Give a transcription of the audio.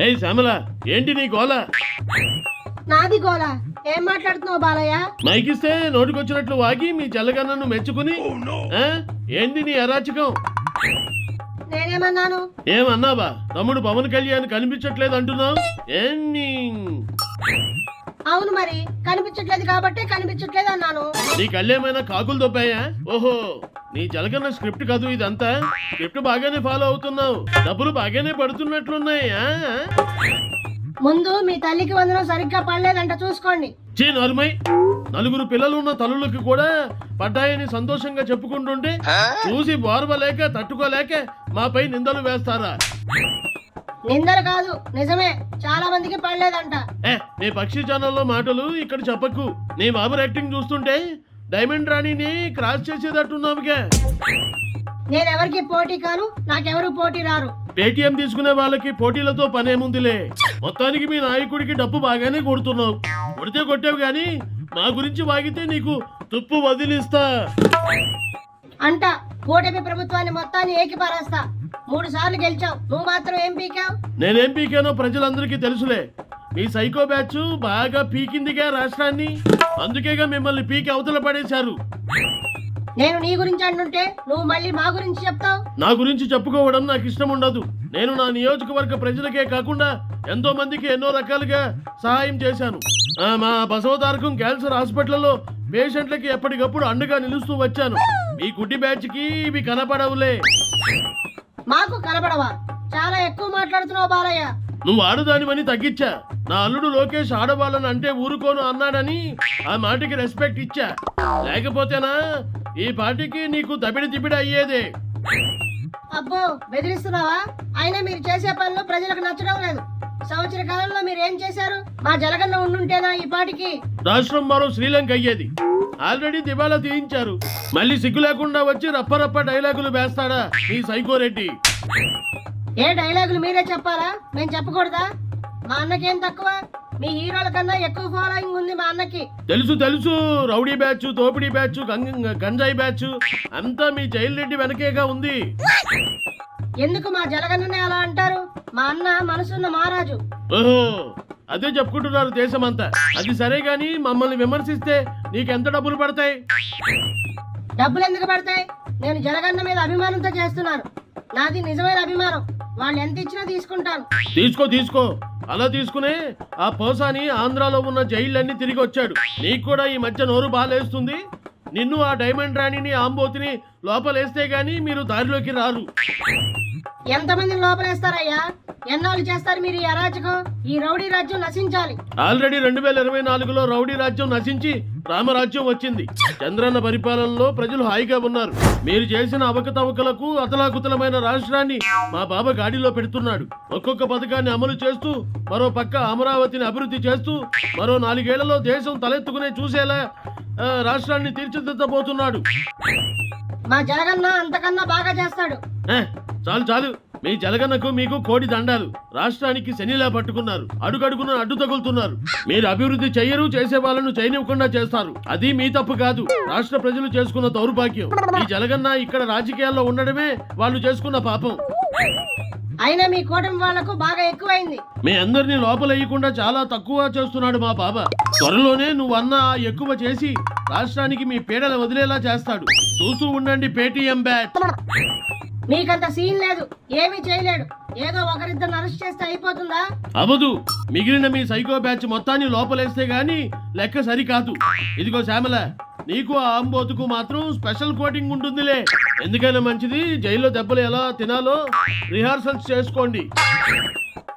ఏయ్ శ్యామల ఏంటి నీ గోల? నాది గోల. ఏం మాట్లాడుతున్నావు బాలయ్య? మైకిస్తే నోటికొచ్చినట్లు వాగి మీ జల్లగన్నను మెచ్చుకుని ఆ? ఏంది నీ అరాచకం? నేనేమన్నాను? ఏమన్నావా? తమ్ముడు పవన్ కళ్యాణ్ కనిపించట్లేదు అంటున్నావు ఏంటి అవును మరి కనిపించట్లేదు కాబట్టి కనిపించట్లేదు అన్నాను నీ కళ్ళేమైనా కాకులు దొబ్బాయా ఓహో. నీ జలగన్న స్క్రిప్ట్ కాదు ఇదంతా. స్క్రిప్ట్ బాగానే ఫాలో అవుతున్నావు. డబ్బులు బాగానే పడుతున్నట్లున్నాయి? ముందు మీ తల్లికి వందనం సరిగ్గా పడలేదంట చూసుకోండి. చీ నరుమై నలుగురు పిల్లలున్న తల్లులకు కూడా పడ్డాయని సంతోషంగా చెప్పుకుంటుంటే చూసి బోర్వలేక తట్టుకోలేక మాపై నిందలు వేస్తారా? నిందలు కాదు నిజమే. చాలా మందికి పడలేదంట. ఏ నీ పక్షి ఛానల్లో మాటలు ఇక్కడ చెప్పకు. నీ బాబు యాక్టింగ్ చూస్తుంటే డైమండ్ రాణిని క్రాస్ చేసేటట్టున్నావుగా నేనెవరికి పోటీ కాను నాకెవరు పోటీ రారు. పేటీఎం తీసుకునే వాళ్ళకి పోటీలతో పనేముందిలే. మొత్తానికి మీ నాయకుడికి డబ్బు బాగానే కొడుతున్నావు. కొడితే కొట్టావు గాని మా గురించి వాగితే నీకు తుప్పు వదిలిస్తా. అంట కూటమి ప్రభుత్వాన్ని మొత్తాన్ని ఏకిపారేస్తా. మూడు సార్లు గెలిచావు నువ్వు మాత్రం ఏం పీకావు? నేనేం పీకానో ప్రజలందరికీ తెలుసులే. మీ సైకో బ్యాచ్ బాగా పీకిందిగా రాష్ట్రాన్ని. అందుకేగా మిమ్మల్ని పీకి అవతల పడేశారు. నేను నీ గురించి అంటుంటే నువ్వు మళ్ళీ మా గురించి చెప్తావు? నా గురించి చెప్పుకోవడం నాకు ఇష్టం ఉండదు నేను నా నియోజకవర్గ ప్రజలకే కాకుండా ఎంతో మందికి ఎన్నో రకాలుగా సహాయం చేశాను. మా బసవతారకం క్యాన్సర్ హాస్పిటల్లో పేషెంట్లకి ఎప్పటికప్పుడు అండగా నిలుస్తూ వచ్చాను. మీ గుడ్డి బ్యాచ్కి ఇవి కనపడవులే. మాకు కనబడవా? చాలా ఎక్కువ మాట్లాడుతున్నావు బాలయ్య. నువ్వు ఆడదానివని తగ్గించా. నా అల్లుడు లోకేష్ ఆడవాళ్ళని అంటే ఊరుకోను అన్నాడని ఆ మాటకి రెస్పెక్ట్ ఇచ్చా. లేకపోతేనా ఈ పార్టీకి నీకు దబిడి దిబిడి అయ్యేదే. అబ్బో బెదిరిస్తున్నావా? అయినా మీరు చేసే పనులు ప్రజలకు నచ్చడం లేదు. సంవత్సర కాలంలో మీరు ఏం చేశారు? మా జలగన్న ఉండుంటేనా ఈ పాటికి? రాష్ట్రం మరో శ్రీలంక అయ్యేది. ఆల్రెడీ దివాలా తీయించారు. మళ్ళీ సిగ్గు లేకుండా వచ్చి రప్పరప్ప డైలాగులు వేస్తాడా ఈ సైకోరెడ్డి ఏ డైలాగులు మీరే చెప్పాలా? మేము చెప్పకూడదా? మా అన్నకేం తక్కువ? మీ హీరోల కన్నా ఎక్కువ ఫాలోయింగ్ ఉంది మా అన్నకి. తెలుసు తెలుసు. రౌడీ బ్యాచ్ తోపిడీ బ్యాచ్ గంజాయి బ్యాచ్ అంతా మీ జైలు రెడ్డి వెనకేగా ఉంది. ఎందుకు మా జలగన్ననే అలా అంటారు? మా అన్న మనసున్న మహారాజు. ఓహో అదే చెప్పుకుంటున్నారు దేశమంతా అది సరే గాని మమ్మల్ని విమర్శిస్తే నీకెంత డబ్బులు పడతాయి? డబ్బులు ఎందుకు పడతాయి? నేను జలగన్న మీద అభిమానంతో చేస్తున్నాను. నాది నిజమైన అభిమానం. వాళ్ళు ఎంత ఇచ్చినా తీసుకుంటాను తీసుకో తీసుకో. అలా తీసుకునే ఆ పోసాని ఆంధ్రాలో ఉన్న జైళ్ళన్నీ తిరిగి వచ్చాడు. నీకు కూడా ఈ మధ్య నోరు బాలేస్తుంది? నిన్ను ఆ డైమండ్ రాణిని ఆంబోతిని లోపలేస్తే గాని మీరు దారిలోకి రారు. ఎంతమందిని లోపలేస్తారయ్యా? ఎన్నాళ్ళు చేస్తారు మీరు ఈ అరాచకం? ఈ రౌడీ రాజ్యం నశించాలి. ఆల్రెడీ రెండు వేల ఇరవై నాలుగులో రౌడీ రాజ్యం నశించి రామరాజ్యం వచ్చింది. చంద్రన్న పరిపాలనలో ప్రజలు హాయిగా ఉన్నారు. మీరు చేసిన అవకతవకలకు అతలాకుతలమైన రాష్ట్రాన్ని మా బాబా గాడిలో పెడుతున్నాడు. ఒక్కొక్క పథకాన్ని అమలు చేస్తూ మరో పక్క అమరావతిని అభివృద్ధి చేస్తూ మరో నాలుగేళ్ళలో దేశం తలెత్తుకునే చూసేలా రాష్ట్రాన్ని తీర్చిదిద్దబోతున్నాడు. మా జలగన్న అంతకన్నా బాగా చేస్తాడు. చాలు చాలు. మీ జలగన్నకు మీకు కోడి దండాలు. రాష్ట్రానికి శనిలా పట్టుకున్నారు. అడుగడుగున అడ్డు తగులుతున్నారు. మీరు అభివృద్ధి చెయ్యరు చేసే వాళ్ళను చేయనివ్వకుండా చేస్తారు. అది మీ తప్పు కాదు. రాష్ట్ర ప్రజలు చేసుకున్న దౌర్భాగ్యం. ఈ జలగన్న ఇక్కడ రాజకీయాల్లో ఉండడమే వాళ్ళు చేసుకున్న పాపం. అయినా మీ కూటమి వాళ్ళకు బాగా ఎక్కువైంది. మీ అందరినీ లోపలేయకుండా చాలా తక్కువ చేస్తున్నాడు మా బాబా. త్వరలోనే నువ్వు అన్న ఎక్కువ చేసి రాష్ట్రానికి మీ పీడలు వదిలేలా చేస్తాడు. చూస్తూ ఉండండి పేటీఎం బ్యాచ్ మీకంత సీన్ లేదు. ఏమీ చేయలేడు. ఏదో ఒకరిద్దరు అరెస్ట్ చేస్తే అయిపోతుందా? అవదు మిగిలిన మీ సైకో బ్యాచ్ మొత్తాన్ని లోపలేస్తే గాని లెక్క సరికాదు. ఇదిగో శ్యామల నీకు ఆ అంబోతుకు మాత్రం స్పెషల్ కోటింగ్ ఉంటుందిలే. ఎందుకైనా మంచిది జైల్లో దెబ్బలు ఎలా తినాలో రిహార్సల్స్ చేసుకోండి.